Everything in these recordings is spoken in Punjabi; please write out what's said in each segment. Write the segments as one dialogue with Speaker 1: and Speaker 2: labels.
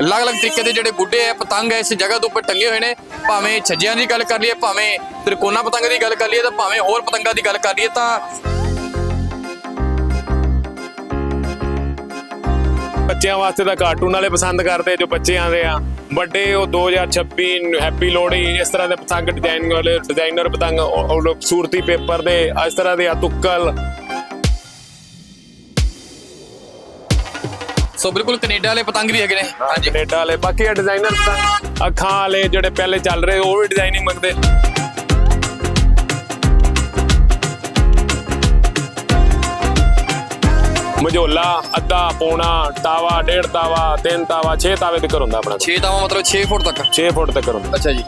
Speaker 1: ਅਲੱਗ-ਅਲੱਗ ਤਰੀਕੇ ਦੇ ਜਿਹੜੇ ਗੁੱਡੇ ਹੈ ਪਤੰਗ ਹੈ ਇਸ ਜਗ੍ਹਾ ਦੇ ਉੱਪਰ ਟੰਗੇ ਹੋਏ ਨੇ। ਭਾਵੇਂ ਛੱਜਿਆਂ ਦੀ ਗੱਲ ਕਰ ਲਈਏ, ਭਾਵੇਂ ਤ੍ਰਿਕੋਣਾ ਪਤੰਗ ਦੀ ਗੱਲ ਕਰ ਲਈਏ ਤਾਂ ਭਾਵੇਂ ਹੋਰ ਪਤੰਗਾਂ ਦੀ ਗੱਲ ਕਰ ਲਈਏ ਤਾਂ
Speaker 2: ਬੱਚਿਆਂ ਵਾਸਤੇ ਤਾਂ ਕਾਰਟੂਨ ਵਾਲੇ ਪਸੰਦ ਕਰਦੇ ਜੋ ਬੱਚੇ ਆਂਦੇ ਆ। ਵੱਡੇ ਉਹ 2026 ਹੈਪੀ ਲੋਹੜੀ, ਇਸ ਤਰ੍ਹਾਂ ਦੇ ਪਤੰਗ ਡਿਜ਼ਾਈਨ ਵਾਲੇ ਡਿਜ਼ਾਈਨਰ ਪਤੰਗ, ਉਹ ਉਹ ਲੋਕ ਸੂਰਤੀ ਪੇਪਰ ਦੇ, ਇਸ ਤਰ੍ਹਾਂ ਦੇ ਆ, ਤੁੱਕਲ।
Speaker 1: ਸੋ ਬਿਲਕੁਲ ਕੈਨੇਡਾ ਵਾਲੇ ਪਤੰਗ ਵੀ ਹੈਗੇ ਨੇ। ਹਾਂਜੀ।
Speaker 2: ਕੈਨੇਡਾ ਵਾਲੇ। ਬਾਕੀ ਆ ਡਿਜ਼ਾਈਨਰ ਪਤੰਗ ਅੱਖਾਂ ਵਾਲੇ ਜਿਹੜੇ ਪਹਿਲੇ ਚੱਲ ਰਹੇ ਉਹ ਵੀ ਡਿਜ਼ਾਈਨਿੰਗ ਮੰਗਦੇ। ਮਝੋਲਾ ਅੱਧਾ ਪੌਣਾ ਤਾਵਾ ਡੇਢ ਤਾਵਾ ਤਿੰਨ ਤਾਵਾ 6 ਤਾਵੇ ਤੱਕ ਹੁੰਦਾ ਆਪਣਾ।
Speaker 1: 6 ਤਾਵਾਂ ਮਤਲਬ 6 ਫੁੱਟ ਤੱਕ।
Speaker 2: 6 ਫੁੱਟ ਤੱਕ ਹੁੰਦਾ।
Speaker 1: ਅੱਛਾ ਜੀ।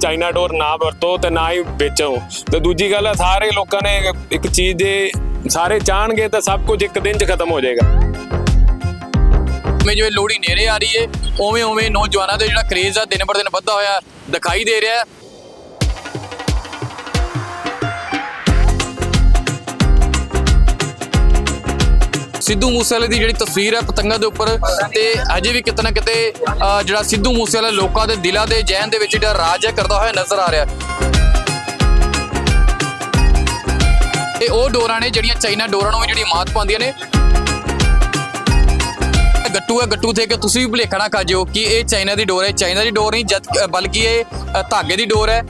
Speaker 2: ਚਾਈਨਾ ਡੋਰ ਨਾ ਵਰਤੋ ਤੇ ਨਾ ਹੀ ਵੇਚੋ। ਤੇ ਦੂਜੀ ਗੱਲ ਹੈ ਸਾਰੇ ਲੋਕਾਂ ਨੇ ਇੱਕ ਚੀਜ਼ ਦੇ ਸਾਰੇ ਚਾਹਣਗੇ ਤਾਂ ਸਭ ਕੁਝ ਇੱਕ ਦਿਨ 'ਚ ਖਤਮ ਹੋ ਜਾਏਗਾ।
Speaker 1: ਜਿਵੇਂ ਜਿਵੇਂ ਲੋਹੜੀ ਨੇੜੇ ਆ ਰਹੀ ਏ ਉਵੇਂ ਉਵੇਂ ਨੌਜਵਾਨਾਂ ਦਾ ਜਿਹੜਾ ਕਰੇਜ ਆ, ਦਿਨ ਪਰ ਦਿਨ ਵੱਧਦਾ ਹੋਇਆ ਦਿਖਾਈ ਦੇ ਰਿਹਾ। ਸਿੱਧੂ ਮੂਸੇਵਾਲੇ ਦੀ ਜਿਹੜੀ ਤਸਵੀਰ ਹੈ ਪਤੰਗਾਂ ਦੇ ਉੱਪਰ ਤੇ ਅਜੇ ਵੀ ਕਿਤੇ ਨਾ ਕਿਤੇ ਜਿਹੜਾ ਸਿੱਧੂ ਮੂਸੇਵਾਲਾ ਲੋਕਾਂ ਦੇ ਦਿਲਾਂ ਦੇ ਜਹਿਨ ਦੇ ਵਿੱਚ ਜਿਹੜਾ ਰਾਜ ਹੈ ਕਰਦਾ ਹੋਇਆ ਨਜ਼ਰ ਆ ਰਿਹਾ ਹੈ। ਉਹ ਡੋਰਾਂ ਨੇ ਜਿਹੜੀਆਂ ਚਾਈਨਾ ਡੋਰਾਂ ਨੂੰ ਵੀ ਜਿਹੜੀ ਮਾਤ ਪਾਉਂਦੀਆਂ ਨੇ। ਗੱਟੂ ਹੈ, ਗੱਟੂ ਤੇ ਕਿ ਤੁਸੀਂ ਵੀ ਭੁਲੇਖਾ ਨਾ ਕਰ ਕਿ ਇਹ ਚਾਈਨਾ ਦੀ ਡੋਰ ਹੈ। ਚਾਈਨਾ ਦੀ ਡੋਰ ਨਹੀਂ, ਜਦ ਬਲਕਿ ਇਹ ਧਾਗੇ ਦੀ ਡੋਰ ਹੈ।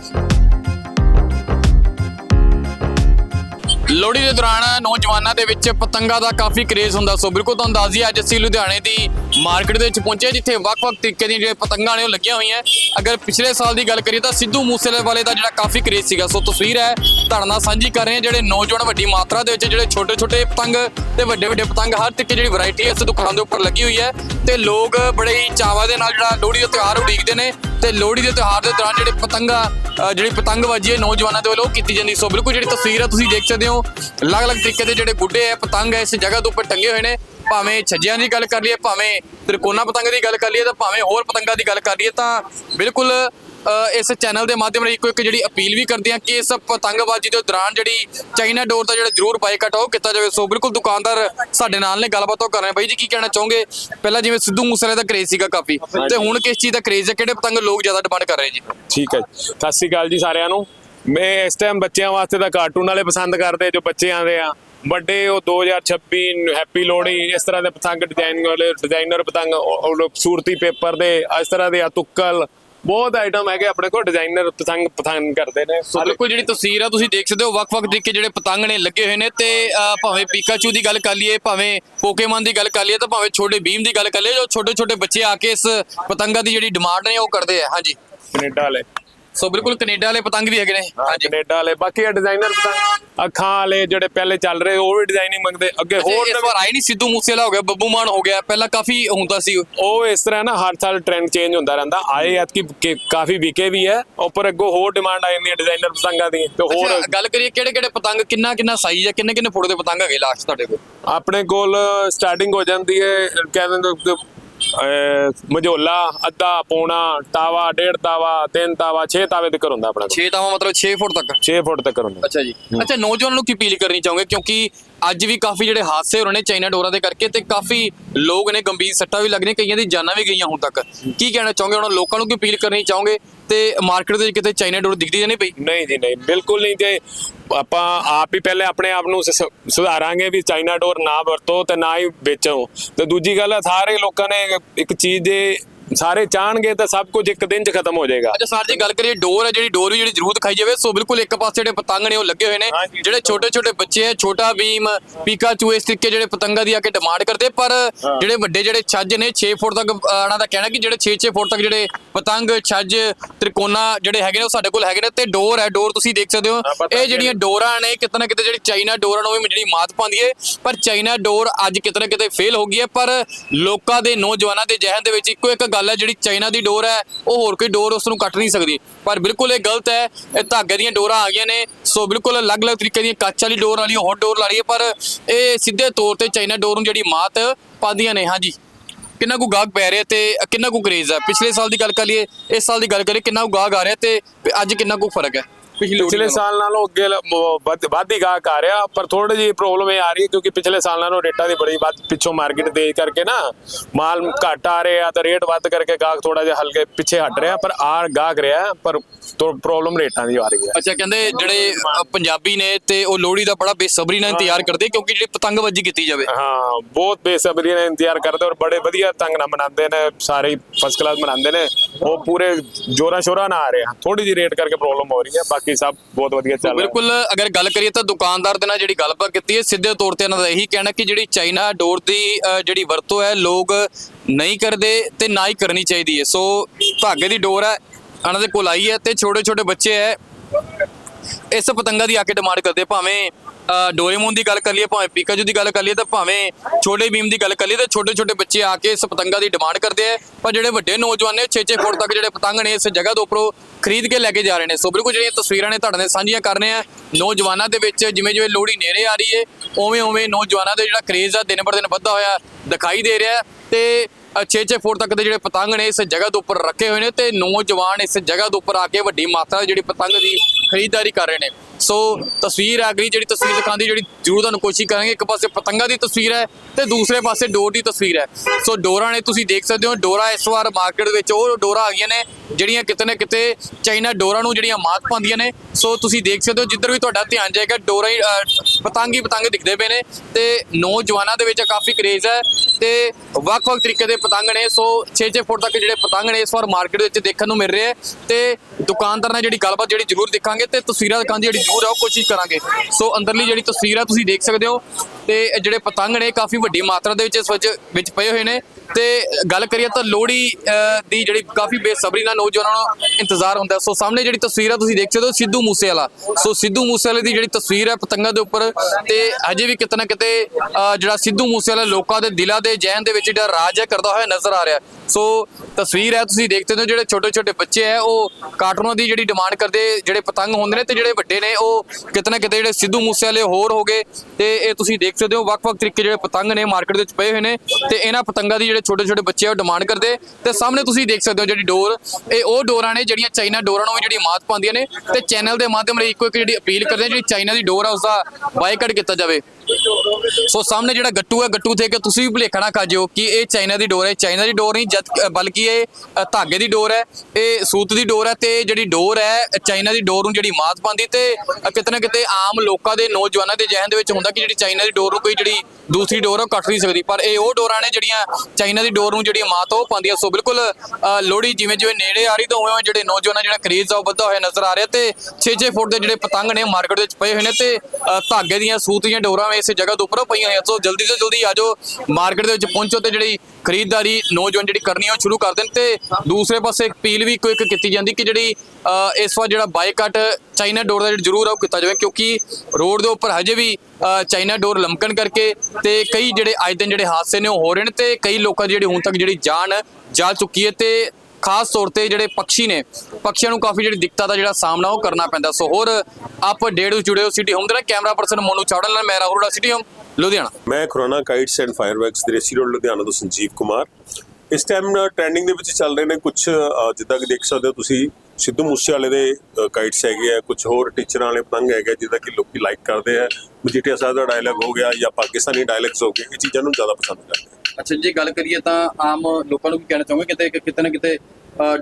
Speaker 1: ਲੋਹੜੀ ਦੇ ਦੌਰਾਨ ਨੌਜਵਾਨਾਂ ਦੇ ਵਿੱਚ ਪਤੰਗਾਂ ਦਾ ਕਾਫੀ ਕਰੇਜ਼ ਹੁੰਦਾ। ਸੋ ਬਿਲਕੁਲ ਤੁਹਾਨੂੰ ਦੱਸ ਦਈਏ, ਅੱਜ ਅਸੀਂ ਲੁਧਿਆਣੇ ਦੀ ਮਾਰਕੀਟ ਦੇ ਵਿੱਚ ਪਹੁੰਚੇ, ਜਿੱਥੇ ਵੱਖ-ਵੱਖ ਤਰੀਕੇ ਦੀਆਂ ਜਿਹੜੇ ਪਤੰਗਾਂ ਨੇ ਉਹ ਲੱਗੀਆਂ ਹੋਈਆਂ। ਅਗਰ ਪਿਛਲੇ ਸਾਲ ਦੀ ਗੱਲ ਕਰੀਏ ਤਾਂ ਸਿੱਧੂ ਮੂਸੇਵਾਲੇ ਵਾਲੇ ਦਾ ਜਿਹੜਾ ਕਾਫੀ ਕਰੇਜ਼ ਸੀਗਾ। ਸੋ ਤਸਵੀਰ ਹੈ ਤੁਹਾਡੇ ਨਾਲ ਸਾਂਝੀ ਕਰ ਰਹੇ ਹਾਂ, ਜਿਹੜੇ ਨੌਜਵਾਨ ਵੱਡੀ ਮਾਤਰਾ ਦੇ ਵਿੱਚ ਜਿਹੜੇ ਛੋਟੇ-ਛੋਟੇ ਪਤੰਗ ਤੇ ਵੱਡੇ-ਵੱਡੇ ਪਤੰਗ, ਹਰ ਤਰੀਕੇ ਜਿਹੜੀ ਵੈਰਾਈਟੀ ਇਸ ਦੁਕਾਨ ਦੇ ਉੱਪਰ ਲੱਗੀ ਹੋਈ ਹੈ। ਤੇ ਲੋਕ ਬੜੇ ਹੀ ਚਾਵਾਂ ਦੇ ਨਾਲ ਜਿਹੜਾ ਲੋਹੜੀ ਦਾ ਤਿਉਹਾਰ ਉਡੀਕਦੇ ਨੇ। ਤੇ ਲੋਹੜੀ ਦੇ ਤਿਉਹਾਰ ਦੇ ਦੌਰਾਨ ਜਿਹੜੇ ਪਤੰਗਾ ਜਿਹੜੀ ਪਤੰਗਬਾਜ਼ੀ ਹੈ ਨੌਜਵਾਨਾਂ ਦੇ ਵੱਲੋਂ ਕੀਤੀ ਜਾਂਦੀ ਸੋ ਬਿਲਕੁਲ ਜਿਹੜੀ ਤਸਵੀਰ ਹੈ, ਤੁਸੀਂ ਦੇਖ ਸਕਦੇ ਹੋ। ਅਲੱਗ-ਅਲੱਗ ਤਰੀਕੇ ਦੇ ਜਿਹੜੇ ਗੁੱਡੇ ਹੈ, ਪਤੰਗ ਹੈ, ਇਸ ਜਗ੍ਹਾ ਦੇ ਉੱਪਰ ਟੰਗੇ ਹੋਏ ਨੇ। ਭਾਵੇਂ ਛੱਜਿਆਂ ਦੀ ਗੱਲ ਕਰ ਲਈਏ, ਭਾਵੇਂ ਤ੍ਰਿਕੋਣਾ ਪਤੰਗ ਦੀ ਗੱਲ ਕਰ ਲਈਏ ਤਾਂ ਭਾਵੇਂ ਹੋਰ ਪਤੰਗਾਂ ਦੀ ਗੱਲ ਕਰ ਲਈਏ ਤਾਂ ਬਿਲਕੁਲ ਇਸ ਚੈਨਲ ਦੇ ਮਾਧਿਅਮ ਰਾਹੀਂ ਇੱਕੋ ਇੱਕ ਜਿਹੜੀ ਅਪੀਲ ਵੀ ਕਰਦੇ ਹਾਂ ਕਿ ਇਸ ਪਤੰਗਬਾਜ਼ੀ ਦੇ ਦੌਰਾਨ ਜਿਹੜੀ ਚਾਈਨਾ ਡੋਰ ਦਾ ਜਿਹੜਾ ਜ਼ਰੂਰ ਬਾਈਕਾਟ ਉਹ ਕੀਤਾ ਜਾਵੇ। ਸੋ ਬਿਲਕੁਲ ਦੁਕਾਨਦਾਰ ਸਾਡੇ ਨਾਲ ਨੇ, ਗੱਲਬਾਤ ਉਹ ਕਰ ਰਹੇ ਬਾਈ ਜੀ, ਕੀ ਕਹਿਣਾ ਚਾਹੋਗੇ? ਪਹਿਲਾਂ ਜਿਵੇਂ ਸਿੱਧੂ ਮੂਸੇਵਾਲੇ ਦਾ ਕਰੇਜ਼ ਸੀਗਾ ਕਾਫੀ, ਤੇ ਹੁਣ ਕਿਸ ਚੀਜ਼ ਦਾ ਕਰੇਜ਼ ਹੈ ਕਿਹੜੇ ਪਤੰਗ ਲੋਕ ਜ਼ਿਆਦਾ ਡਿਮਾਂਡ ਕਰ ਰਹੇ ਜੀ?
Speaker 2: ਠੀਕ ਹੈ ਸਤਿ ਸ੍ਰੀ ਅਕਾਲ ਜੀ ਸਾਰਿਆਂ ਨੂੰ। ਮੈਂ ਇਸ ਟਾਈਮ ਬੱਚਿਆਂ ਵਾਸਤੇ ਤਾਂ ਕਾਰਟੂਨ ਵਾਲੇ ਪਸੰਦ ਕਰਦੇ, ਜੋ ਬੱਚੇ ਆਂਦੇ ਆ। ਵੱਡੇ ਉਹ 2026 ਹੈਪੀ ਲੋਹੜੀ ਇਸ ਤਰ੍ਹਾਂ ਦੇ ਪਤੰਗ ਡਿਜ਼ਾਈਨ ਵਾਲੇ ਡਿਜ਼ਾਈਨਰ ਪਤੰਗ ਉਹ ਉਹ ਲੋਕ ਸੂਰਤੀ ਪੇਪਰ ਦੇ ਇਸ ਤਰ੍ਹਾਂ ਦੇ ਆ ਤੁੱਕਲ। ਬਹੁਤ ਆਈਟਮ ਹੈਗੇ ਆਪਣੇ ਕੋਲ ਡਿਜ਼ਾਈਨਰ ਪਤੰਗ ਪਤੰਗ ਕਰਦੇ ਨੇ।
Speaker 1: ਬਿਲਕੁਲ ਜਿਹੜੀ ਤਸਵੀਰ ਆ ਤੁਸੀਂ ਦੇਖ ਸਕਦੇ ਹੋ ਵੱਖ-ਵੱਖ ਤਰੀਕੇ ਜਿਹੜੇ ਪਤੰਗ ਨੇ ਲੱਗੇ ਹੋਏ ਨੇ ਤੇ ਭਾਵੇਂ ਪੀਕਾਚੂ ਦੀ ਗੱਲ ਕਰ ਲਈਏ ਭਾਵੇਂ ਪੋਕੇਮਨ ਦੀ ਗੱਲ ਕਰ ਲਈਏ ਤਾਂ ਭਾਵੇਂ ਛੋਟੇ ਭੀਮ ਦੀ ਗੱਲ ਕਰ ਲਈਏ ਜੋ ਛੋਟੇ-ਛੋਟੇ ਬੱਚੇ ਆ ਕੇ ਇਸ ਪਤੰਗਾਂ ਦੀ ਜਿਹੜੀ ਡਿਮਾਂਡ ਨੇ ਉਹ ਕਰਦੇ ਆ। ਹਾਂਜੀ।
Speaker 2: ਕੈਨੇਡਾ ਵਾਲੇ।
Speaker 1: ਸੋ ਬਿਲਕੁਲ ਕੈਨੇਡਾ ਵਾਲੇ ਪਤੰਗ ਵੀ ਹੈਗੇ ਨੇ। ਹਾਂਜੀ।
Speaker 2: ਕੈਨੇਡਾ ਵਾਲੇ। ਬਾਕੀ ਆ ਡਿਜ਼ਾਈਨਰ ਪਤੰਗ ਅੱਖਾਂ ਵਾਲੇ ਜਿਹੜੇ ਪਹਿਲੇ ਚੱਲ ਰਹੇ ਉਹ ਵੀ ਡਿਜ਼ਾਈਨਿੰਗ ਮੰਗਦੇ। ਅੱਗੇ
Speaker 1: ਹੋਰ ਇਸ ਵਾਰ ਆਈ ਨਹੀਂ ਸਿੱਧੂ ਮੂਸੇਵਾਲਾ ਹੋ ਗਿਆ ਬੱਬੂ ਮਾਨ ਹੋ ਗਿਆ ਪਹਿਲਾਂ ਕਾਫੀ ਹੁੰਦਾ ਸੀ।
Speaker 2: ਉਹ ਇਸ ਤਰ੍ਹਾਂ ਨਾ ਹਰ ਸਾਲ ਟ੍ਰੈਂਡ ਚੇਂਜ ਹੁੰਦਾ ਰਹਿੰਦਾ। ਆਏ ਐਤਕੀ ਕਿ ਕਾਫੀ ਵਿਕੇ ਵੀ ਹੈ ਉੱਪਰ ਅੱਗੋਂ ਹੋਰ ਡਿਮਾਂਡ ਆ ਜਾਂਦੀ ਹੈ ਡਿਜ਼ਾਈਨਰ ਪਤੰਗਾਂ ਦੀ ਤੇ ਹੋਰ
Speaker 1: ਗੱਲ ਕਰੀਏ ਕਿਹੜੇ ਕਿਹੜੇ ਪਤੰਗ ਕਿੰਨਾ ਕਿੰਨਾ ਸਾਈਜ਼ ਹੈ ਕਿੰਨੇ ਕਿੰਨੇ ਫੁੱਟ ਦੇ ਪਤੰਗ ਹੈਗੇ ਲਾਸਟ ਤੁਹਾਡੇ ਕੋਲ?
Speaker 2: ਆਪਣੇ ਕੋਲ ਸਟਾਰਟਿੰਗ ਹੋ ਜਾਂਦੀ ਹੈ ਕਹਿੰਦੇ ਮਝੋਲਾ ਅੱਧਾ ਪੌਣਾ ਤਾਵਾ ਡੇਢ ਤਾਵਾ ਤਿੰਨ ਤਾਵਾ 6 ਤਾਵੇ ਤੱਕ ਹੁੰਦਾ ਆਪਣਾ
Speaker 1: 6 ਤਾਵਾਂ ਮਤਲਬ 6 ਫੁੱਟ ਤੱਕ?
Speaker 2: 6 ਫੁੱਟ ਤੱਕ ਹੁੰਦਾ।
Speaker 1: ਅੱਛਾ ਜੀ। ਅੱਛਾ ਨੌਜਵਾਨਾਂ ਨੂੰ ਕੀ ਅਪੀਲ ਕਰਨੀ ਚਾਹੋਗੇ? ਕਿਉਂਕਿ ਅੱਜ ਵੀ ਕਾਫੀ ਜਿਹੜੇ ਹਾਦਸੇ ਹੋ ਰਹੇ ਨੇ ਚਾਈਨਾ ਡੋਰਾਂ ਦੇ ਕਰਕੇ ਤੇ ਕਾਫੀ ਲੋਕ ਨੇ ਗੰਭੀਰ ਸੱਟਾਂ ਵੀ ਲੱਗ ਰਹੀਆਂ ਕਈਆਂ ਦੀ ਜਾਨਾਂ ਵੀ ਗਈਆਂ ਹੁਣ ਤੱਕ। ਕੀ ਕਹਿਣਾ ਚਾਹੋਗੇ? ਉਹਨਾਂ ਲੋਕਾਂ ਨੂੰ ਕੀ ਅਪੀਲ ਕਰਨੀ ਚਾਹੋਗੇ? ਤੇ ਮਾਰਕੀਟ ਦੇ ਵਿੱਚ ਕਿਤੇ ਚਾਈਨਾ ਡੋਰ ਦਿਖਦੀ ਜਾਂ ਨਹੀਂ ਪਈ?
Speaker 2: ਨਹੀਂ ਜੀ, ਨਹੀਂ, ਬਿਲਕੁਲ ਨਹੀਂ ਤੇ ਆਪਾਂ ਆਪ ਹੀ ਪਹਿਲੇ ਆਪਣੇ ਆਪ ਨੂੰ ਸੁ ਸੁਧਾਰਾਂਗੇ ਵੀ ਚਾਈਨਾ ਡੋਰ ਨਾ ਵਰਤੋ ਤੇ ਨਾ ਹੀ ਵੇਚੋ। ਤੇ ਦੂਜੀ ਗੱਲ ਹੈ ਸਾਰੇ ਲੋਕਾਂ ਨੇ ਇੱਕ ਚੀਜ਼ ਦੇ ਸਾਰੇ ਚਾਹਣਗੇ ਤਾਂ ਸਭ ਕੁਝ ਇੱਕ ਦਿਨ 'ਚ ਖਤਮ ਹੋ ਜਾਏਗਾ।
Speaker 1: ਅੱਛਾ ਸਰ ਜੀ ਗੱਲ ਕਰੀਏ ਡੋਰ ਹੈ ਜਿਹੜੀ ਡੋਰ ਵੀ ਜਿਹੜੀ ਜ਼ਰੂਰ ਦਿਖਾਈ ਜਾਵੇ ਸੋ ਬਿਲਕੁਲ ਇੱਕ ਪਾਸੇ ਜਿਹੜੇ ਪਤੰਗ ਨੇ ਉਹ ਲੱਗੇ ਹੋਏ ਨੇ। ਜਿਹੜੇ ਛੋਟੇ ਛੋਟੇ ਬੱਚੇ ਹੈ ਛੋਟਾ ਭੀਮ ਪੀਕਾਚੂ ਇਸ ਤਰੀਕੇ ਜਿਹੜੇ ਪਤੰਗਾਂ ਦੀ ਆ ਕੇ ਡਿਮਾਂਡ ਕਰਦੇ ਪਰ ਜਿਹੜੇ ਵੱਡੇ ਜਿਹੜੇ ਛੱਜ ਨੇ 6 ਫੁੱਟ ਤੱਕ ਉਹਨਾਂ ਦਾ ਕਹਿਣਾ ਕਿ ਜਿਹੜੇ 6-6 ਫੁੱਟ ਤੱਕ ਜਿਹੜੇ ਪਤੰਗ ਛੱਜ ਤ੍ਰਿਕੋਣਾ ਜਿਹੜੇ ਹੈਗੇ ਨੇ ਉਹ ਸਾਡੇ ਕੋਲ ਹੈਗੇ ਨੇ ਤੇ ਡੋਰ ਹੈ ਡੋਰ ਤੁਸੀਂ ਦੇਖ ਸਕਦੇ ਹੋ। ਇਹ ਜਿਹੜੀਆਂ ਡੋਰਾਂ ਨੇ ਕਿਤੇ ਨਾ ਕਿਤੇ ਜਿਹੜੀ ਚਾਈਨਾ ਡੋਰਾਂ ਨੂੰ ਵੀ ਜਿਹੜੀ ਮਾਤ ਪਾਉਂਦੀ ਹੈ ਪਰ ਚਾਈਨਾ ਡੋਰ ਅੱਜ ਕਿਤੇ ਨਾ ਕਿਤੇ ਫੇਲ ਹੋ ਗਈ ਹੈ ਪਰ ਲੋਕਾਂ ਦੇ ਨੌਜਵਾਨਾਂ ਦੇ ਜ਼ਿਹਨ ਦੇ ਵਿੱਚ ਇੱਕੋ ਇੱਕ ਗੱਲ ਗੱਲ ਹੈ, ਜਿਹੜੀ ਚਾਈਨਾ ਦੀ ਡੋਰ ਹੈ, ਉਹ ਹੋਰ ਕੋਈ ਡੋਰ ਉਸ ਨੂੰ ਕੱਟ ਨਹੀਂ ਸਕਦੀ। ਪਰ ਬਿਲਕੁਲ ਇਹ ਗਲਤ ਹੈ, ਇਹ ਧਾਗੇ ਦੀਆਂ ਡੋਰਾਂ ਆ ਗਈਆਂ ਨੇ, ਸੋ ਬਿਲਕੁਲ ਅਲੱਗ-ਅਲੱਗ ਤਰੀਕੇ ਦੀਆਂ ਕੱਚ ਵਾਲੀ ਡੋਰ ਵਾਲੀ, ਹੋਰ ਡੋਰ ਲਾ ਰਹੀ ਪਰ ਇਹ ਸਿੱਧੇ ਤੌਰ ਤੇ ਚਾਈਨਾ ਡੋਰ ਨੂੰ ਜਿਹੜੀ ਮਾਤ ਪਾਉਂਦੀਆਂ ਨੇ, ਹਾਂਜੀ। ਕਿੰਨਾ ਕੁ ਗਾਹਕ ਪੈ ਰਿਹਾ ਤੇ ਕਿੰਨਾ ਕੁ ਕਰੇਜ਼ ਹੈ? ਪਿਛਲੇ ਸਾਲ ਦੀ ਗੱਲ ਕਰ ਲਈਏ, ਇਸ ਸਾਲ ਦੀ ਗੱਲ ਕਰੀਏ, ਕਿੰਨਾ ਕੁ ਗਾਹਕ ਆ ਰਿਹਾ ਤੇ ਅੱਜ ਕਿੰਨਾ ਕੁ ਫ਼ਰਕ ਹੈ? ਪਿਛਲੀ।
Speaker 2: ਸਾਲ ਨਾਲੋਂ ਅੱਗੇ ਲ- ਮ- ਵੱਧ ਵੱਧ ਹੀ ਗਾਹਕ ਆ ਰਿਹਾ ਪਰ ਥੋੜੀ ਜਿਹੀ ਪ੍ਰੋਬਲਮ ਇਹ ਆ ਰਹੀ ਹੈ ਕਿਉਂਕਿ ਪਿਛਲੇ ਸਾਲ ਨਾਲੋਂ ਰੇਟਾਂ ਦੀ ਬੜੀ ਵੱਧ ਪਿੱਛੋਂ ਮਾਰਕੀਟ ਤੇਜ਼ ਕਰਕੇ ਨਾ ਮਾਲ ਘੱਟ ਆ ਰਹੇ ਤਾਂ ਰੇਟ ਵੱਧ ਕਰਕੇ ਗਾਹਕ ਥੋੜਾ ਜਿਹਾ ਹਲਕੇ ਪਿੱਛੇ ਹਟ ਰਿਹਾ ਪਰ ਆ ਗਾਹਕ ਰਿਹਾ ਪਰ ਪ੍ਰੋਬਲਮ ਰੇਟਾਂ ਦੀ ਆ ਰਹੀ ਹੈ।
Speaker 1: ਅੱਛਾ ਕਹਿੰਦੇ ਜਿਹੜੇ ਅ, ਪੰਜਾਬੀ ਨੇ ਤੇ ਉਹ ਲੋਹੜੀ ਦਾ ਬੜਾ ਬੇਸਬਰੀ ਨਾਲ ਇੰਤਜ਼ਾਰ ਕਰਦੇ ਕਿਉਂਕਿ ਜਿਹੜੀ ਪਤੰਗਬਾਜ਼ੀ ਕੀਤੀ ਜਾਵੇ।
Speaker 2: ਹਾਂ ਬਹੁਤ ਬੇਸਬਰੀ ਨਾਲ ਇੰਤਜ਼ਾਰ ਕਰਦੇ ਔਰ ਬੜੇ ਵਧੀਆ ਢੰਗ ਨਾਲ ਮਨਾਉਂਦੇ ਨੇ ਸਾਰੇ ਫਸਟ ਕਲਾਸ ਮਨਾਉਂਦੇ ਨੇ ਉਹ ਪੂਰੇ ਜੋਰਾਂ ਸ਼ੋਰਾਂ ਨਾਲ ਆ ਰਹੇ ਥੋੜੀ ਜਿਹੀ ਰੇਟ ਕਰਕੇ ਪ੍ਰੋਬਲਮ ਹੋ ਰਹੀ ਹੈ ਬਾਕੀ ਸਭ ਬਹੁਤ ਵਧੀਆ ਚੱਲ ਰਿਹਾ।
Speaker 1: ਬਿਲਕੁਲ, ਅਗਰ ਗੱਲ ਕਰੀਏ ਤਾਂ ਦੁਕਾਨਦਾਰ ਦੇ ਨਾਲ ਜਿਹੜੀ ਗੱਲਬਾਤ ਕੀਤੀ ਹੈ, ਸਿੱਧੇ ਤੌਰ ਤੇ ਇਹਨਾਂ ਦਾ ਇਹੀ ਕਹਿਣਾ ਕਿ ਜਿਹੜੀ ਚਾਈਨਾ ਡੋਰ ਦੀ ਜਿਹੜੀ ਵਰਤੋਂ ਹੈ, ਲੋਕ ਨਹੀਂ ਕਰਦੇ ਤੇ ਨਾ ਹੀ ਕਰਨੀ ਚਾਹੀਦੀ ਹੈ। ਸੋ ਧਾਗੇ ਦੀ ਡੋਰ ਹੈ, ਇਹਨਾਂ ਦੇ ਕੋਲ ਆਈ ਹੈ ਤੇ ਛੋਟੇ ਛੋਟੇ ਬੱਚੇ ਹੈ, ਇਸ ਪਤੰਗਾ ਦੀ ਆ ਕੇ ਡਿਮਾਂਡ ਕਰਦੇ ਭਾਵੇਂ ਡੋਰੇਮੋਨ ਦੀ ਗੱਲ ਕਰ ਲਈਏ, ਭਾਵੇਂ ਪੀਕਾਚੂ ਦੀ ਗੱਲ ਕਰ ਲਈਏ, ਤਾਂ ਭਾਵੇਂ ਛੋਟੇ ਭੀਮ ਦੀ ਗੱਲ ਕਰ ਲਈਏ, ਤਾਂ ਛੋਟੇ ਛੋਟੇ ਬੱਚੇ ਆ ਕੇ ਇਸ ਪਤੰਗਾਂ ਦੀ ਡਿਮਾਂਡ ਕਰਦੇ ਆ। ਪਰ ਜਿਹੜੇ ਵੱਡੇ ਨੌਜਵਾਨ ਨੇ 6-6 ਫੁੱਟ ਤੱਕ ਜਿਹੜੇ ਪਤੰਗ ਨੇ, ਇਸ ਜਗ੍ਹਾ ਤੋਂ ਉੱਪਰੋਂ ਖਰੀਦ ਕੇ ਲੈ ਕੇ ਜਾ ਰਹੇ ਨੇ। ਸੋ ਬਿਲਕੁਲ ਜਿਹੜੀਆਂ ਤਸਵੀਰਾਂ ਨੇ ਤੁਹਾਡੇ ਨਾਲ ਸਾਂਝੀਆਂ ਕਰ ਰਹੇ ਆ, ਨੌਜਵਾਨਾਂ ਦੇ ਵਿੱਚ ਜਿਵੇਂ ਜਿਵੇਂ ਲੋਹੜੀ ਨੇੜੇ ਆ ਰਹੀ ਏ ਉਵੇਂ ਉਵੇਂ ਨੌਜਵਾਨਾਂ ਦਾ ਜਿਹੜਾ ਕਰੇਜ਼ ਆ, ਦਿਨ ਪਰ ਦਿਨ ਵੱਧਦਾ ਹੋਇਆ ਦਿਖਾਈ ਦੇ ਰਿਹਾ। ਹੈ ਤੇ 6-6 ਫੁੱਟ ਤੱਕ ਦੇ ਜਿਹੜੇ ਪਤੰਗ ਨੇ ਇਸ ਜਗ੍ਹਾ ਦੇ ਉੱਪਰ ਰੱਖੇ ਹੋਏ ਨੇ ਤੇ ਨੌਜਵਾਨ ਇਸ ਜਗ੍ਹਾ ਦੇ ਉੱਪਰ ਆ ਕੇ ਵੱਡੀ ਮਾਤਰਾ ਜਿਹੜੀ ਪਤੰਗ ਦੀ ਖਰੀਦਦਾਰੀ ਕਰ ਰਹੇ ਨੇ। ਸੋ ਤਸਵੀਰ ਆ ਗਈ ਜਿਹੜੀ ਤਸਵੀਰ ਦਿਖਾਉਣ ਦੀ ਜਿਹੜੀ ਜ਼ਰੂਰ ਤੁਹਾਨੂੰ ਕੋਸ਼ਿਸ਼ ਕਰਾਂਗੇ। ਇੱਕ ਪਾਸੇ ਪਤੰਗਾਂ ਦੀ ਤਸਵੀਰ ਹੈ ਤੇ ਦੂਸਰੇ ਪਾਸੇ ਡੋਰ ਦੀ ਤਸਵੀਰ ਹੈ। ਸੋ ਡੋਰਾਂ ਨੇ ਤੁਸੀਂ ਦੇਖ ਸਕਦੇ ਹੋ, ਡੋਰਾ ਇਸ ਵਾਰ ਮਾਰਕੀਟ ਵਿੱਚ ਉਹ ਡੋਰਾ ਆ ਗਈਆਂ ਨੇ ਜਿਹੜੀਆਂ ਕਿਤੇ ਨਾ ਕਿਤੇ ਚਾਈਨਾ ਡੋਰਾਂ ਨੂੰ ਜਿਹੜੀਆਂ ਮਾਤ ਪਾਉਂਦੀਆਂ ਨੇ। ਸੋ ਤੁਸੀਂ ਦੇਖ ਸਕਦੇ ਹੋ, ਜਿੱਧਰ ਵੀ ਤੁਹਾਡਾ ਧਿਆਨ ਜਾਏਗਾ, ਡੋਰਾ ਹੀ ਪਤੰਗ ਹੀ ਪਤੰਗ ਦਿਖਦੇ ਪਏ ਨੇ ਤੇ ਨੌਜਵਾਨਾਂ ਦੇ ਵਿੱਚ ਕਾਫੀ ਕਰੇਜ਼ ਹੈ ਤੇ ਵੱਖ-ਵੱਖ ਤਰੀਕੇ ਦੇ ਪਤੰਗ ਨੇ, ਸੋ 6-6 ਫੁੱਟ ਤੱਕ ਜਿਹੜੇ ਪਤੰਗ ਨੇ ਇਸ ਵਾਰ ਮਾਰਕੀਟ ਵਿੱਚ ਦੇਖਣ ਨੂੰ ਮਿਲ ਰਹੇ ਹੈ ਤੇ ਦੁਕਾਨਦਾਰ ਨਾਲ ਜਿਹੜੀ ਗੱਲਬਾਤ ਜਿਹੜੀ ਜ਼ਰੂਰ ਦੇਖਾਂਗੇ ਤੇ ਤਸਵੀਰਾਂ ਦਿਖਾਉਣ ਦੀ ਜਿਹੜੀ ਜ਼ਰੂਰ ਆ ਉਹ ਕੋਸ਼ਿਸ਼ ਕਰਾਂਗੇ। ਸੋ ਅੰਦਰਲੀ ਜਿਹੜੀ ਤਸਵੀਰ ਆ ਤੁਸੀਂ ਦੇਖ ਸਕਦੇ ਹੋ। ਤੇ ਇਹ ਜਿਹੜੇ ਪਤੰਗ ਨੇ ਕਾਫੀ ਵੱਡੀ ਮਾਤਰਾ ਦੇ ਵਿੱਚ ਇਸ ਵਿੱਚ ਵਿੱਚ ਪਏ ਹੋਏ ਨੇ। ਤੇ ਗੱਲ ਕਰੀਏ ਤਾਂ ਲੋਹੜੀ ਅਹ, ਦੀ ਜਿਹੜੀ ਕਾਫੀ ਬੇਸਬਰੀ ਨਾਲ ਨੌਜਵਾਨਾਂ ਨੂੰ ਇੰਤਜ਼ਾਰ ਹੁੰਦਾ ਸੋ ਸਾਹਮਣੇ ਜਿਹੜੀ ਤਸਵੀਰ ਆ ਤੁਸੀਂ ਦੇਖ ਸਕਦੇ ਹੋ ਸਿੱਧੂ ਮੂਸੇਵਾਲਾ। ਸੋ ਸਿੱਧੂ ਮੂਸੇਵਾਲੇ ਦੀ ਜਿਹੜੀ ਤਸਵੀਰ ਹੈ ਪਤੰਗਾਂ ਦੇ ਉੱਪਰ ਤੇ ਅਜੇ ਵੀ ਕਿਤੇ ਨਾ ਕਿਤੇ ਜਿਹੜਾ ਸਿੱਧੂ ਮੂਸੇਵਾਲਾ ਲੋਕਾਂ ਦੇ ਦਿਲਾਂ ਦੇ ਜਹਿਨ ਦੇ ਵਿੱਚ ਜਿਹੜਾ ਰਾਜ ਹੈ ਕਰਦਾ ਹੋਇਆ ਨਜ਼ਰ ਆ ਰਿਹਾ ਸੋ ਤਸਵੀਰ ਹੈ ਤੁਸੀਂ ਦੇਖ ਸਕਦੇ ਹੋ ਜਿਹੜੇ ਛੋਟੇ ਛੋਟੇ ਬੱਚੇ ਹੈ ਉਹ ਕਾਰਟੂਨਾਂ ਦੀ ਜਿਹੜੀ ਡਿਮਾਂਡ ਕਰਦੇ ਜਿਹੜੇ ਪਤੰਗ ਹੁੰਦੇ ਨੇ ਤੇ ਜਿਹੜੇ ਵੱਡੇ ਨੇ ਉਹ ਕਿਤੇ ਨਾ ਕਿਤੇ ਜਿਹੜੇ ਸਿੱਧੂ ਮੂਸੇਵਾਲੇ ਹੋਰ ਹੋ ਗਏ। ਤੇ ਇਹ ਤੁਸੀਂ ਦੇਖ ਦੇਖ ਸਕਦੇ ਹੋ, ਵੱਖ-ਵੱਖ ਤਰੀਕੇ ਜਿਹੜੇ ਪਤੰਗ ਨੇ ਮਾਰਕੀਟ ਦੇ ਵਿੱਚ ਪਏ ਹੋਏ ਨੇ ਤੇ ਇਹਨਾਂ ਪਤੰਗਾਂ ਦੀ ਜਿਹੜੇ ਛੋਟੇ ਛੋਟੇ ਬੱਚੇ ਆ ਉਹ ਡਿਮਾਂਡ ਕਰਦੇ। ਤੇ ਸਾਹਮਣੇ ਤੁਸੀਂ ਦੇਖ ਸਕਦੇ ਹੋ ਜਿਹੜੀ ਡੋਰ ਇਹ ਉਹ ਡੋਰਾਂ ਨੇ ਜਿਹੜੀਆਂ ਚਾਈਨਾ ਡੋਰਾਂ ਨੂੰ ਵੀ ਜਿਹੜੀ ਮਾਤ ਪਾਉਂਦੀਆਂ ਨੇ ਤੇ ਚੈਨਲ ਦੇ ਮਾਧਿਅਮ ਰਾਹੀਂ ਇੱਕੋ ਇੱਕ ਜਿਹੜੀ ਅਪੀਲ ਕਰਦੇ ਜਿਹੜੀ ਚਾਈਨਾ ਦੀ ਡੋਰ ਆ ਉਸ ਦਾ ਬਾਈਕਾਟ ਕੀਤਾ ਜਾਵੇ। ਸੋ ਸਾਹਮਣੇ ਜਿਹੜਾ ਗੱਟੂ ਹੈ ਗੱਟੂ ਤੇ ਕਿ ਤੁਸੀਂ ਵੀ ਭੁਲੇਖਾ ਨਾ ਖਾਜਿਓ ਕਿ ਇਹ ਚਾਈਨਾ ਦੀ ਡੋਰ ਹੈ। ਚਾਈਨਾ ਦੀ ਡੋਰ ਨਹੀਂ ਜਦ ਬਲਕਿ ਇਹ ਧਾਗੇ ਦੀ ਡੋਰ ਹੈ ਇਹ ਸੂਤ ਦੀ ਡੋਰ ਹੈ ਤੇ ਜਿਹੜੀ ਡੋਰ ਹੈ ਚਾਈਨਾ ਦੀ ਡੋਰ ਨੂੰ ਜਿਹੜੀ ਮਾਤ ਪਾਉਂਦੀ ਤੇ ਕਿਤੇ ਨਾ ਕਿਤੇ ਆਮ ਲੋਕਾਂ ਦੇ ਨੌਜਵਾਨਾਂ ਦੇ ਜ਼ਿਹਨ ਦੇ ਵਿੱਚ ਹੁੰਦਾ ਕਿ ਜਿਹੜੀ ਚਾਈਨਾ ਦੀ ਡੋਰ ਨੂੰ ਕੋਈ ਜਿਹੜੀ ਦੂਸਰੀ ਡੋਰ ਉਹ ਕੱਟ ਨਹੀਂ ਸਕਦੀ। ਪਰ ਇਹ ਉਹ ਡੋਰਾਂ ਨੇ ਜਿਹੜੀਆਂ ਚਾਈਨਾ ਦੀ ਡੋਰ ਨੂੰ ਜਿਹੜੀ ਮਾਤ ਉਹ ਪਾਉਂਦੀਆਂ। ਸੋ ਬਿਲਕੁਲ ਅ, ਲੋਹੜੀ ਜਿਵੇਂ ਜਿਵੇਂ ਨੇੜੇ ਆ ਰਹੀ ਤਾਂ ਉਵੇਂ ਜਿਹੜੇ ਨੌਜਵਾਨਾਂ ਜਿਹੜਾ ਕਰੇਜ਼ ਆ ਉਹ ਵੱਧਦਾ ਹੋਇਆ ਨਜ਼ਰ ਆ ਰਿਹਾ ਤੇ 6-6 ਫੁੱਟ ਦੇ ਜਿਹੜੇ ਪਤੰਗ ਨੇ ਮਾਰਕੀਟ ਵਿੱਚ ਪਏ ਹੋਏ ਨੇ ਤੇ ਧਾਗੇ ਦੀਆਂ ਸੂਤ ਦੀਆਂ ਡੋਰਾਂ ਵੀ ਇਸ ਜਗ੍ਹਾ ਦੇ ਉੱਪਰ ਪਈਆਂ ਹੋਈਆਂ। ਸੋ ਜਲਦੀ ਤੋਂ ਜਲਦੀ ਆ ਮਾਰਕੀਟ ਦੇ ਵਿੱਚ ਪਹੁੰਚੋ ਤੇ ਜਿਹੜੀ ਖਰੀਦਦਾਰੀ ਨੌਜਵਾਨ ਜਿਹੜੀ ਕਰਨੀ ਆ ਉਹ ਸ਼ੁਰੂ ਕਰ ਦੇਣ। ਤੇ ਦੂਸਰੇ ਪਾਸੇ ਇੱਕ ਅਪੀਲ ਵੀ ਕੋਈ ਇੱਕ ਕੀਤੀ ਜਾਂਦੀ ਕਿ ਜਿਹੜੀ ਇਸ ਵਾਰ ਜਿਹੜਾ ਬਾਈਕਾਟ ਚਾਈਨਾ ਡੋਰ ਦਾ ਜਿਹੜਾ ਜ਼ਰੂਰ ਆ ਉਹ ਕੀਤਾ ਜਾਵੇ। ਕਿਉਂਕਿ ਰੋਡ ਦੇ ਉੱਪਰ ਹਜੇ ਵੀ ਅ, ਚਾਈਨਾ ਡੋਰ ਲਮਕਣ ਕਰਕੇ ਤੇ ਕਈ ਜਿਹੜੇ ਅੱਜ ਦਿਨ ਜਿਹੜੇ ਹਾਦਸੇ ਨੇ ਉਹ ਹੋ ਰਹੇ ਨੇ ਤੇ ਕਈ ਲੋਕਾਂ ਦੀ ਜਿਹੜੀ ਹੁਣ ਤੱਕ ਜਿਹੜੀ ਜਾਨ ਜਾ ਚੁੱਕੀ ਹੈ ਤੇ ਖਾਸ ਤੌਰ ਤੇ ਜਿਹੜੇ ਪੰਛੀ ਨੇ ਪੰਛੀਆਂ ਨੂੰ ਕਾਫੀ ਜਿਹੜੀ ਦਿੱਕਤਾਂ ਦਾ ਜਿਹੜਾ ਸਾਹਮਣਾ ਉਹ ਕਰਨਾ ਪੈਂਦਾ। ਸੋ ਹੋਰ ਆਪ ਡੇਢ ਜੁੜੇ ਹੋ ਸਿਟੀ ਹੋਮ ਦੇ ਨਾਲ ਕੈਮਰਾ ਪਰਸਨ ਮੋਨੂ ਚਾਵੜਾ ਨਾਲ ਮੈਂ ਰਾਹੁਲ ਸਿਟੀ ਹੋਮ ਲੁਧਿਆਣਾ।
Speaker 3: ਮੈਂ ਖਰੋਨਾ ਕਾਈਟਸ ਐਂਡ ਫਾਇਰਵਰਕਸ ਦੇ ਰੇਸੀ ਰੋਡ ਲੁਧਿਆਣਾ ਤੋਂ ਸੰਜੀਵ ਕੁਮਾਰ। ਇਸ ਟਾਈਮ ਟ੍ਰੈਂਡਿੰਗ ਦੇ ਵਿੱਚ ਚੱਲ ਰਹੇ ਨੇ ਕੁਝ ਜਿੱਦਾਂ ਕਿ ਦੇਖ ਸਕਦੇ ਹੋ ਤੁਸੀਂ ਸਿੱਧੂ ਮੂਸੇਵਾਲੇ ਦੇ ਕਾਈਟਸ ਹੈਗੇ ਆ ਕੁਝ ਹੋਰ ਟੀਚਰਾਂ ਵਾਲੇ ਪਤੰਗ ਹੈਗੇ ਆ, ਜਿਹਦਾ ਕਿ ਲੋਕੀ ਲਾਈਕ ਕਰਦੇ ਆ। ਮਜੀਠੀਆ ਸਾਹਿਬ ਦਾ ਡਾਇਲੌਗ ਹੋ ਗਿਆ ਜਾਂ ਪਾਕਿਸਤਾਨੀ ਡਾਇਲੌਗਸ ਹੋ ਗਏ ਇਹ ਚੀਜ਼ਾਂ ਨੂੰ ਜ਼ਿਆਦਾ ਪਸੰਦ ਕਰਦੇ ਆ।
Speaker 1: ਅੱਛਾ, ਜੇ ਗੱਲ ਕਰੀਏ ਤਾਂ ਆਮ ਲੋਕਾਂ ਨੂੰ ਵੀ ਕਹਿਣਾ ਚਾਹੁੰਗਾ? ਕਿਤੇ ਕਿਤੇ ਨਾ ਕਿਤੇ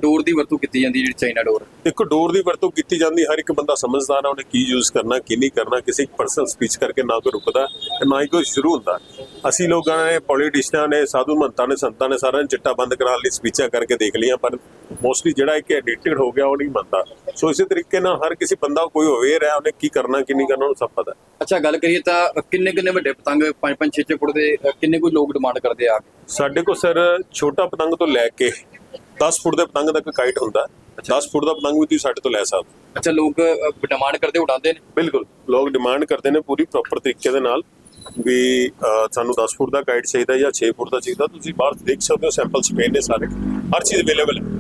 Speaker 1: ਡੋਰ ਦੀ ਵਰਤੋਂ ਕੀਤੀ ਜਾਂਦੀ ਹੈ ਜਿਹੜੀ ਚਾਈਨਾ ਡੋਰ?
Speaker 3: ਦੇਖੋ, ਡੋਰ ਦੀ ਵਰਤੋਂ ਕੀਤੀ ਜਾਂਦੀ, ਹਰ ਇੱਕ ਬੰਦਾ ਸਮਝਦਾਰ ਆ, ਉਹਨੇ ਕੀ ਯੂਜ਼ ਕਰਨਾ, ਕੀ ਨਹੀਂ ਕਰਨਾ, ਕਿਸੇ ਪਰਸਨ ਸਪੀਚ ਕਰਕੇ ਨਾ ਕੋਈ ਰੁਕਦਾ ਤੇ ਨਾ ਹੀ ਕੋਈ ਸ਼ੁਰੂ ਹੁੰਦਾ। ਅਸੀਂ ਲੋਕਾਂ ਨੇ ਪੋਲੀਟੀਸ਼ੀਅਨਾਂ ਨੇ, ਸਾਧੂ ਮੰਤਾਂ ਨੇ, ਸੰਤਾਂ ਨੇ ਸਾਰਿਆਂ ਨੇ ਚਿੱਟਾ ਬੰਦ ਕਰਾਉਣ ਲਈ ਸਪੀਚਾਂ ਕਰਕੇ ਦੇਖ ਲਈਆਂ, ਪਰ ਮੋਸਟਲੀ ਜਿਹੜਾ ਇੱਕ ਐਡਿਕਟਡ ਹੋ ਗਿਆ ਉਹ ਨਹੀਂ ਮੰਨਦਾ। ਸੋ ਇਸੇ ਤਰੀਕੇ ਨਾਲ ਹਰ ਕਿਸੇ ਬੰਦਾ ਕੋਈ ਅਵੇਅਰ ਹੈ ਉਹਨੇ ਕੀ ਕਰਨਾ ਕੀ ਨਹੀਂ ਕਰਨਾ ਉਹਨੂੰ ਸਭ ਪਤਾ।
Speaker 1: ਅੱਛਾ ਗੱਲ ਕਰੀਏ ਤਾਂ ਕਿੰਨੇ ਕਿੰਨੇ ਵੱਡੇ ਪਤੰਗ 5-5 6-6 ਫੁੱਟ ਦੇ ਕਿੰਨੇ ਕੋਈ ਲੋਕ ਡਿਮਾਂਡ ਕਰਦੇ ਆ?
Speaker 3: ਸਾਡੇ ਕੋਲ ਸਰ ਛੋਟਾ ਪਤੰਗ ਤੋਂ ਲੈ ਕੇ 10 ਫੁੱਟ ਦੇ ਪਤੰਗ ਤੱਕ ਕਾਈਟ ਹੁੰਦਾ। ਹੈ। 10 ਫੁੱਟ ਦਾ ਪਤੰਗ ਵੀ ਤੁਸੀਂ ਸਾਡੇ ਤੋਂ ਲੈ ਸਕਦੇ।
Speaker 1: ਅੱਛਾ ਲੋਕ ਡਿਮਾਂਡ ਕਰਦੇ ਉਡਾਉਂਦੇ ਨੇ?
Speaker 3: ਬਿਲਕੁਲ। ਲੋਕ ਡਿਮਾਂਡ ਕਰਦੇ ਨੇ ਪੂਰੀ ਪ੍ਰੋਪਰ ਤਰੀਕੇ ਦੇ ਨਾਲ ਵੀ ਸਾਨੂੰ 10 ਫੁੱਟ ਦਾ ਕਾਈਟ ਚਾਹੀਦਾ ਜਾਂ 6 ਫੁੱਟ ਦਾ ਚਾਹੀਦਾ। ਤੁਸੀਂ ਬਾਹਰ ਦੇਖ ਸਕਦੇ ਹੋ ਸੈਂਪਲਸ ਪਏ ਨੇ ਸਾਰੇ। ਹਰ ਚੀਜ਼ ਅਵੇਲੇਬਲ ਹੈ।